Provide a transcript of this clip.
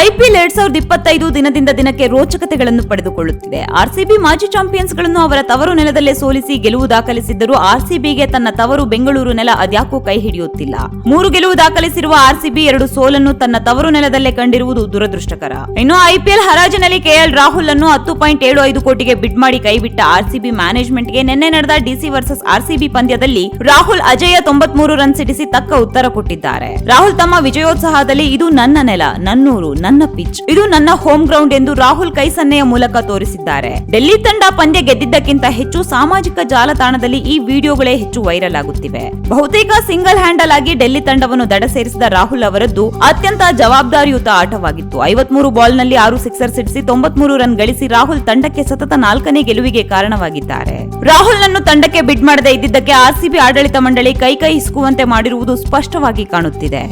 IPL ಎರಡ್ ಸಾವಿರದ ಇಪ್ಪತ್ತೈದು ದಿನದಿಂದ ದಿನಕ್ಕೆ ರೋಚಕತೆಗಳನ್ನು ಪಡೆದುಕೊಳ್ಳುತ್ತಿದೆ. ಆರ್ಸಿಬಿ ಮಾಜಿ ಚಾಂಪಿಯನ್ಸ್ಗಳನ್ನು ಅವರ ತವರು ನೆಲದಲ್ಲೇ ಸೋಲಿಸಿ ಗೆಲುವು ದಾಖಲಿಸಿದ್ದರೂ ಆರ್ಸಿಬಿಗೆ ತನ್ನ ತವರು ಬೆಂಗಳೂರು ನೆಲ ಅದ್ಯಾಕೂ ಕೈ ಹಿಡಿಯುತ್ತಿಲ್ಲ. ಮೂರು ಗೆಲುವು ದಾಖಲಿಸಿರುವ ಆರ್ಸಿಬಿ ಎರಡು ಸೋಲನ್ನು ತನ್ನ ತವರು ನೆಲದಲ್ಲೇ ಕಂಡಿರುವುದು ದುರದೃಷ್ಟಕರ. ಇನ್ನು ಐಪಿಎಲ್ ಹರಾಜಿನಲ್ಲಿ ಕೆಎಲ್ ರಾಹುಲ್ ಅನ್ನು ಹತ್ತು ಪಾಯಿಂಟ್ ಏಳು ಐದು ಕೋಟಿಗೆ ಬಿಡ್ ಮಾಡಿ ಕೈಬಿಟ್ಟ ಆರ್ಸಿಬಿ ಮ್ಯಾನೇಜ್ಮೆಂಟ್ಗೆ ನಿನ್ನೆ ನಡೆದ ಡಿಸಿ ವರ್ಸಸ್ ಆರ್ಸಿಬಿ ಪಂದ್ಯದಲ್ಲಿ ರಾಹುಲ್ ಅಜಯ ತೊಂಬತ್ಮೂರು ರನ್ ಸಿಡಿಸಿ ತಕ್ಕ ಉತ್ತರ ಕೊಟ್ಟಿದ್ದಾರೆ. ರಾಹುಲ್ ತಮ್ಮ ವಿಜಯೋತ್ಸಾಹದಲ್ಲಿ ಇದು ನನ್ನ ನೆಲ, ನನ್ನೂರು ನನ್ನ ಪಿಚ್. ಇದು ನನ್ನ ಹೋಮ್ ಗ್ರೌಂಡ್ ಎಂದು ರಾಹುಲ್ ಕೈ ಸನ್ನೆಯ ಮೂಲಕ ತೋರಿಸಿದ್ದಾರೆ. ಡೆಲ್ಲಿ ತಂಡ ಪಂದ್ಯ ಗೆದ್ದಿದ್ದಕ್ಕಿಂತ ಹೆಚ್ಚು ಸಾಮಾಜಿಕ ಜಾಲತಾಣದಲ್ಲಿ ಈ ವಿಡಿಯೋಗಳೇ ಹೆಚ್ಚು ವೈರಲ್ ಆಗುತ್ತಿವೆ. ಬಹುತೇಕ ಸಿಂಗಲ್ ಹ್ಯಾಂಡಲ್ ಆಗಿ ಡೆಲ್ಲಿ ತಂಡವನ್ನು ದಡ ಸೇರಿಸಿದ ರಾಹುಲ್ ಅವರದ್ದು ಅತ್ಯಂತ ಜವಾಬ್ದಾರಿಯುತ ಆಟವಾಗಿತ್ತು. ಐವತ್ಮೂರು ಬಾಲ್ನಲ್ಲಿ ಆರು ಸಿಕ್ಸರ್ ಸಿಡಿಸಿ ತೊಂಬತ್ಮೂರು ರನ್ ಗಳಿಸಿ ರಾಹುಲ್ ತಂಡಕ್ಕೆ ಸತತ ನಾಲ್ಕನೇ ಗೆಲುವಿಗೆ ಕಾರಣವಾಗಿದ್ದಾರೆ. ರಾಹುಲ್ ನನ್ನು ತಂಡಕ್ಕೆ ಬಿಡ್ ಮಾಡದೆ ಇದ್ದಿದ್ದಕ್ಕೆ ಆರ್ಸಿಬಿ ಆಡಳಿತ ಮಂಡಳಿ ಕೈ ಕೈ ಹಿಸುಕುವಂತೆ ಮಾಡಿರುವುದು ಸ್ಪಷ್ಟವಾಗಿ ಕಾಣುತ್ತಿದೆ.